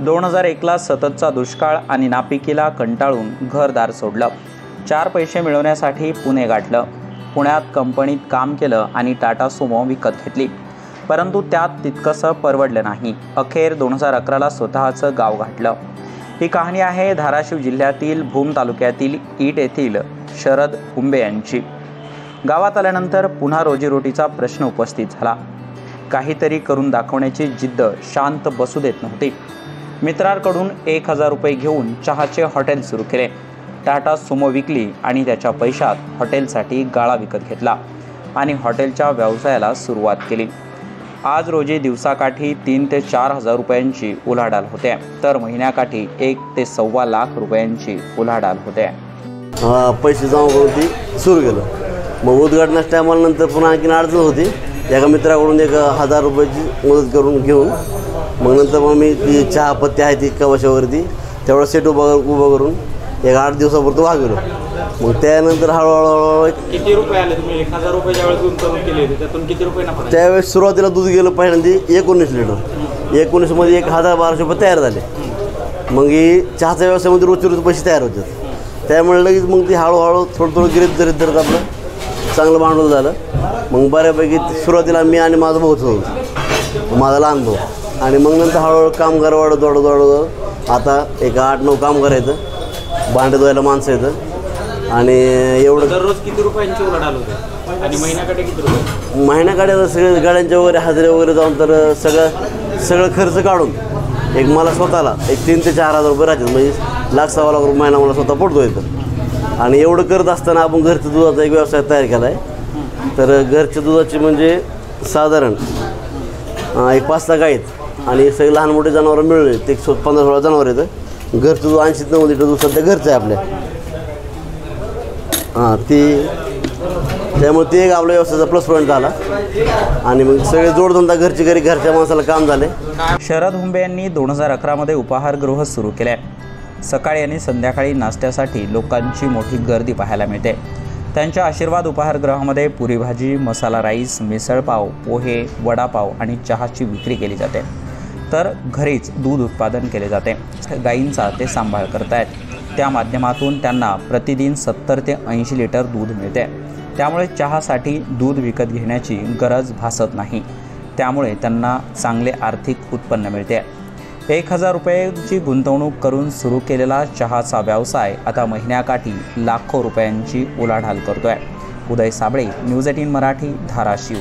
दोन हजार एकला सततचा दुष्काळ आणि नापिकीला कंटाळून घरदार सोडलं. चार पैसे मिळवण्यासाठी पुणे गाठलं. पुण्यात कंपनीत काम केलं आणि टाटा सुमो विकत घेतली. परंतु त्यात तितकंसं परवडलं नाही. अखेर दोन हजार अकराला स्वतःचं गाव गाठलं. ही कहाणी आहे धाराशिव जिल्ह्यातील भूम तालुक्यातील ईट येथील शरद हुंबे यांची. गावात आल्यानंतर पुन्हा रोजीरोटीचा प्रश्न उपस्थित झाला. काहीतरी करून दाखवण्याची जिद्द शांत बसू देत नव्हती. मित्रांकडून एक हजार रुपये घेऊन चहाचे हॉटेल सुरू केले. टाटा सुमो विकली आणि त्याच्या पैशात हॉटेलसाठी गाळा विकत घेतला आणि हॉटेलच्या व्यवसायाला सुरुवात केली. आज रोजी दिवसाकाठी तीन ते चार हजार रुपयांची उलाढाल होते. तर महिन्याकाठी एक ते सव्वा लाख रुपयांची उलाढाल होते. पैसे जमा करून ती सुरू केलं. मग उद्घाटनाच्या टायमाला नंतर पुन्हा आणखीन अडचण होती. एका मित्राकडून एक हजार रुपयाची मदत करून घेऊन मग नंतर मग मी ती चहा पत्ती आहे ती कवाशावरती तेवढं सेट उभा उभं करून एक आठ दिवसापुरतं वागलो. मग त्यानंतर हळूहळू किती रुपये आले तुम्ही? एक हजार रुपये ज्यावेळेस गुंतवणूक केली होती त्यातून किती रुपये नफा? त्यावेळेस सुरुवातीला दूध गेलं पहिल्यांदा एकोणीस लिटर. एकोणीसमध्ये एक हजार बाराशे रुपये तयार झाले. मग ही चहाच्या व्यवसायामध्ये रोजचे रोज पैसे तयार होतात. त्यामुळे लगेच मग ती हळूहळू थोडं थोडं गिरीत धरीत धरत आपलं चांगलं भांडवल झालं. मग बऱ्यापैकी सुरुवातीला मी आणि माझा भाऊच होतो. माझा लहान भाऊ. आणि मग नंतर हळूहळू कामगार वाढत वाढत वाढत आता एक आठ नऊ कामगार येतं भांडे धुवायला माणसं येतं आणि एवढं दररोज किती रुपयांची आणि महिन्याकडे किती रुपये? महिन्याकडे सगळे गाड्यांच्या वगैरे हजेरे वगैरे जाऊन तर सगळं सगळं खर्च काढून. एक मला स्वतःला एक तीन ते चार हजार रुपये राहतात. म्हणजे लाख सव्वा लाख रुपये महिना मला स्वतः पडतो येतं आणि एवढं करत असताना आपण घरच्या दुधाचा एक व्यवसाय तयार केला आहे तर घरच्या दुधाची म्हणजे साधारण एक पाच सहा गाईत आणि सगळे लहान मोठे जनावरं मिळले ते एक सो पंधरा सोळा जनावर येतं घरचं जो ऐंशी नऊ लिटर दूध सध्या घरचं आहे आपल्या. हां ती त्यामुळे ते एक आपल्या व्यवसायाचा प्लस पॉईंट झाला. आणि मग सगळे जोडधंदा घरची घरी घरच्या माणसाला काम झाले. शरद हुंबे यांनी दोन हजार अकरामध्ये उपाहारगृह सुरू केले सकाळी आणि संध्याकाळी नाश्त्यासाठी लोकांची मोठी गर्दी पाहायला मिळते. त्यांच्या आशीर्वाद उपाहारगृहामध्ये पुरी भाजी मसाला राईस मिसळपाव पोहे वडापाव आणि चहाची विक्री केली जाते. तर घरीच दूध उत्पादन केले जाते. गायींचा ते सांभाळ करतायत. त्या माध्यमातून त्यांना प्रतिदिन सत्तर ते ऐंशी लिटर दूध मिळते. त्यामुळे चहासाठी दूध विकत घेण्याची गरज भासत नाही. त्यामुळे त्यांना चांगले आर्थिक उत्पन्न मिळते. एक हजार रुपयांची गुंतवणूक करून सुरू केलेला चहाचा व्यवसाय आता महिन्याकाठी लाखो रुपयांची उलाढाल करतोय. Uday Sable news eighteen Marathi Dharashiv.